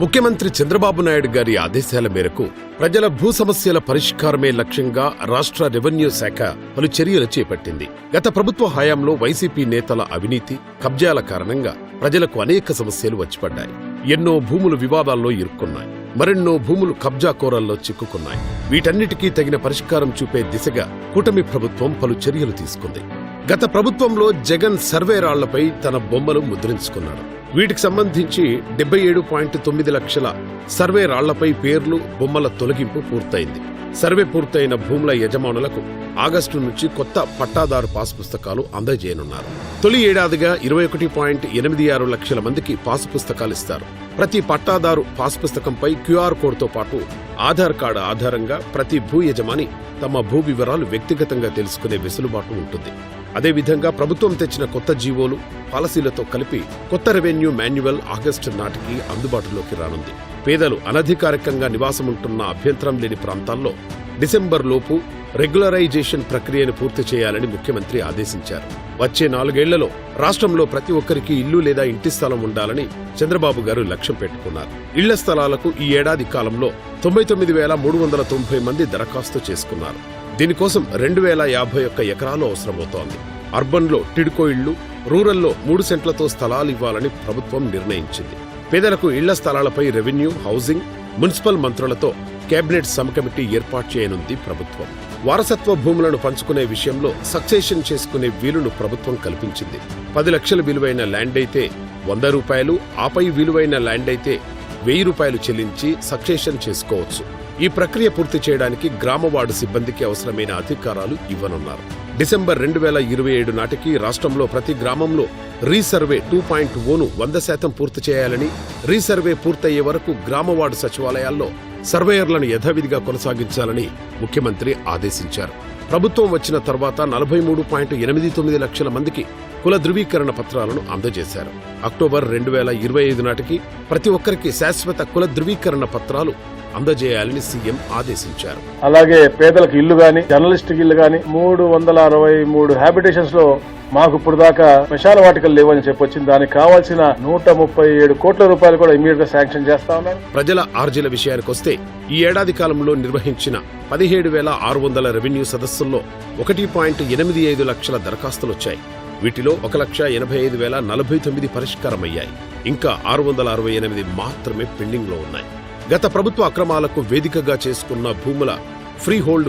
ముఖ్యమంత్రి చంద్రబాబు నాయుడు గారి ఆదేశాల మేరకు ప్రజల భూ సమస్యల పరిష్కారమే లక్ష్యంగా రాష్ట్ర రెవెన్యూ శాఖ పలు చర్యలు చేపట్టింది. గత ప్రభుత్వ హయాంలో వైసీపీ నేతల అవినీతి కబ్జాల కారణంగా ప్రజలకు అనేక సమస్యలు వచ్చిపడ్డాయి. ఎన్నో భూములు వివాదాల్లో ఇరుక్కున్నాయి. మరెన్నో భూములు కబ్జా కోరల్లో చిక్కుకున్నాయి. వీటన్నిటికీ తగిన పరిష్కారం చూపే దిశగా కూటమి ప్రభుత్వం పలు చర్యలు తీసుకుంది. గత ప్రభుత్వంలో జగన్ సర్వే రాళ్ళపై తన బొమ్మలు ముద్రించుకున్నాడు. వీటికి సంబంధించి డెబ్బై ఏడు పాయింట్ తొమ్మిది లక్షల సర్వే రాళ్ళపై పేర్లు బొమ్మల తొలగింపు పూర్తయింది. సర్వే పూర్తయిన భూముల యజమానులకు ఆగస్టు నుంచి కొత్త పట్టాదారు పాస్ పుస్తకాలు అందజేయనున్నారు. తొలి ఏడాదిగా ఇరవై ఒకటి పాయింట్ ఎనిమిది ఆరు లక్షల మందికి పాస్ పుస్తకాలు ఇస్తారు. ప్రతి పట్టాదారు పాస్ పుస్తకంపై క్యూఆర్ కోడ్తో పాటు ఆధార్ కార్డు ఆధారంగా ప్రతి భూ యజమాని తమ భూ వివరాలు వ్యక్తిగతంగా తెలుసుకునే వెసులుబాటు ఉంటుంది. అదేవిధంగా ప్రభుత్వం తెచ్చిన కొత్త జీవోలు పాలసీలతో కలిపి కొత్త రెవెన్యూ మాన్యువల్ ఆగస్టు నాటికి అందుబాటులోకి రానుంది. పేదలు అనధికారికంగా నివాసముంటున్న అభ్యంతరం లేని ప్రాంతాల్లో డిసెంబర్ లోపు రెగ్యులరైజేషన్ ప్రక్రియను పూర్తి చేయాలని ముఖ్యమంత్రి ఆదేశించారు. వచ్చే నాలుగేళ్ళలో రాష్ట్రంలో ప్రతి ఒక్కరికి ఇల్లు లేదా ఇంటి స్థలం ఉండాలని చంద్రబాబు గారు లక్ష్యం పెట్టుకున్నారు. ఇళ్ళ స్థలాలకు ఈ ఏడాది కాలంలో తొంభై తొమ్మిది వేల మూడు వందల తొంభై మంది దరఖాస్తు చేసుకున్నారు. దీనికోసం రెండు వేల యాభై ఒక్క ఎకరాలు అవసరమవుతోంది. అర్బన్లో టిడ్కో ఇళ్ళు రూరల్లో మూడు సెంట్లతో స్థలాలు ఇవ్వాలని ప్రభుత్వం నిర్ణయించింది. పేదలకు ఇళ్ళ స్థలాలపై రెవెన్యూ హౌసింగ్ మున్సిపల్ మంత్రులతో కేబినెట్ సబ్ కమిటీ ఏర్పాటు చేయనుంది ప్రభుత్వం. వారసత్వ భూములను పంచుకునే విషయంలో సక్సేషన్ చేసుకునే వీలును ప్రభుత్వం కల్పించింది. పది లక్షల విలువైన ల్యాండ్ అయితే వంద రూపాయలు ఆపై విలువైన ల్యాండ్ అయితే వెయ్యి రూపాయలు చెల్లించి సక్సేషన్ చేసుకోవచ్చు. ఈ ప్రక్రియ పూర్తి చేయడానికి గ్రామ వార్డు సిబ్బందికి అవసరమైన అధికారాలు ఇవ్వనున్నారు. డిసెంబర్ రెండు వేల ఇరవై ఏడు నాటికి రాష్ట్రంలో ప్రతి గ్రామంలో రీసర్వే టూ పాయింట్ ఓను వంద శాతం పూర్తి చేయాలని రీసర్వే పూర్తయ్యే వరకు గ్రామ వార్డు సచివాలయాల్లో సర్వేయర్లను యథావిధిగా కొనసాగించాలని ముఖ్యమంత్రి ఆదేశించారు. ప్రభుత్వం వచ్చిన తర్వాత నలభై మూడు పాయింట్ ఎనిమిది తొమ్మిది లక్షల మందికి కుల ధృవీకరణ పత్రాలను అందజేశారు. అక్టోబర్ రెండు వేల ఇరవై ఐదు నాటికి ప్రతి ఒక్కరికి శాశ్వత కుల ధృవీకరణ పత్రాలు అందజేయాలని సీఎం ఆదేశించారు. అలాగే పేదలకు ఇల్లు గాని జర్నలిస్ట్ ఇల్లు గాని మూడు వందల అరవై మూడు హ్యాబిటేషన్స్లో మాకు ఇప్పుడు దాకా స్పెషల్ వాటికలు లేవని చెప్పొచ్చింది దానికి కావాల్సిన నూట ముప్పై ఏడు కోట్ల రూపాయలు కూడా ఇమీడియట్గా శాంక్షన్ చేస్తా ఉన్నారు. ప్రజల ఆర్జీల విషయానికి వస్తే ఈ ఏడాది కాలంలో నిర్వహించిన పదిహేడు వేల ఆరు వందల రెవెన్యూ సదస్సుల్లో ఒకటి పాయింట్ ఎనిమిది ఐదు లక్షల దరఖాస్తులు వచ్చాయి వీటిలో ఒక లక్ష ఎనభై ఐదు వేల నలభై తొమ్మిది పరిష్కారమయ్యాయి. ఇంకా ఆరు వందల అరవై ఎనిమిది మాత్రమే పెండింగ్లో ఉన్నాయి. గత ప్రభుత్వ అక్రమాలకు వేదికగా చేసుకున్న భూముల ఫ్రీ హోల్డ్